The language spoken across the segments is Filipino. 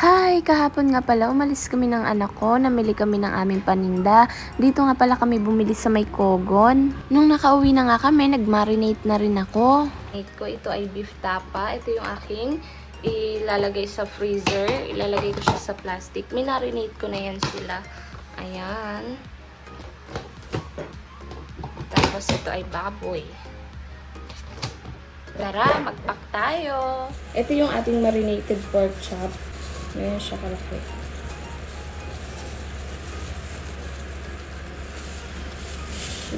Hi! Kahapon nga pala, umalis kami ng anak ko, namili kami ng aming paninda. Dito nga pala kami bumili sa may Kogon. Nung nakauwi na nga kami, nag-marinate na rin ako. Marinate ko, ito ay beef tapa. Ito yung aking ilalagay sa freezer. Ilalagay ko siya sa plastic. Minarinate ko na yan sila. Ayan. Tapos ito ay baboy. Tara, magpak tayo. Ito yung ating marinated pork chop. Ngayon siya kalaki.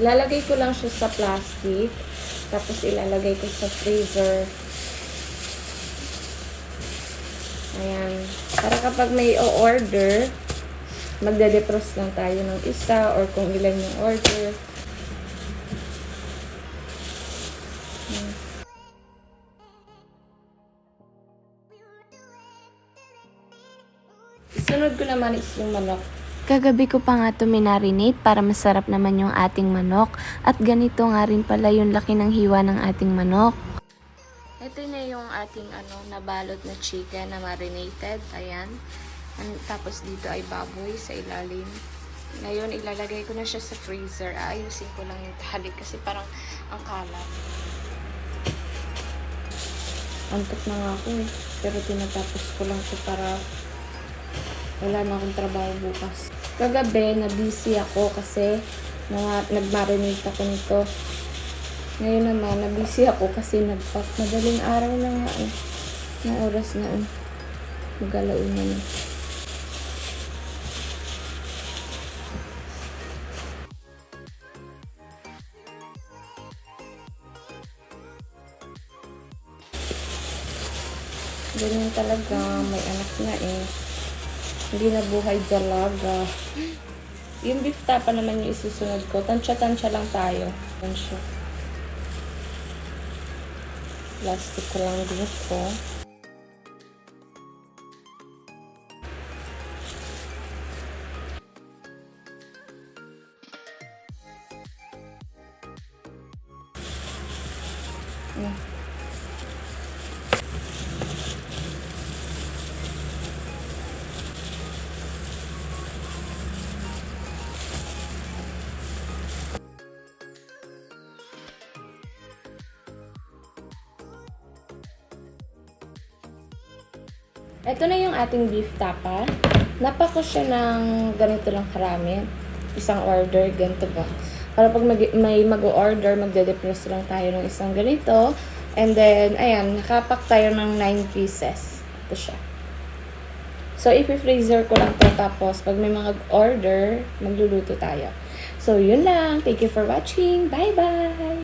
Ilalagay ko lang siya sa plastic. Tapos ilalagay ko sa freezer. Ayan. Para kapag may o-order, magde-defrost lang tayo ng isa or kung ilan yung order. Sunod ko naman is yung manok. Kagabi ko pa nga ito minarinate para masarap naman yung ating manok. At ganito nga rin pala yung laki ng hiwa ng ating manok. Ito na yung ating ano, nabalot na chicken na marinated. Ayan. An- Tapos dito ay baboy sa ilalim. Ngayon, ilalagay ko na siya sa freezer. Ayusin ko lang yung tali kasi parang ang kalat. Antok na nga ako eh. Pero tinatapos ko lang ito para wala na akong trabaho bukas. Kagabi, na-busy ako kasi mga, nag-marinate ako nito. Ngayon naman, na-busy ako kasi nagpack. Madaling araw na nga eh. Na oras na eh. Magalaon na na. Ganyan talaga, may anak na eh. Hindi na buhay dalaga. Yung beef tapa naman yung isusunod ko. Tansya-tansya lang tayo. Tansya. Plastic ko lang dito. Mm. Ito na yung ating beef tapa. Napako siya ng ganito lang karami. Isang order, ganito ba? Para pag mag- may mag-order, magde-depress lang tayo ng isang ganito. And then, ayan, nakapak tayo ng 9 pieces. Ito siya. So, i-freezer ko lang to tapos pag may mga order, magluluto tayo. So, yun lang. Thank you for watching. Bye-bye!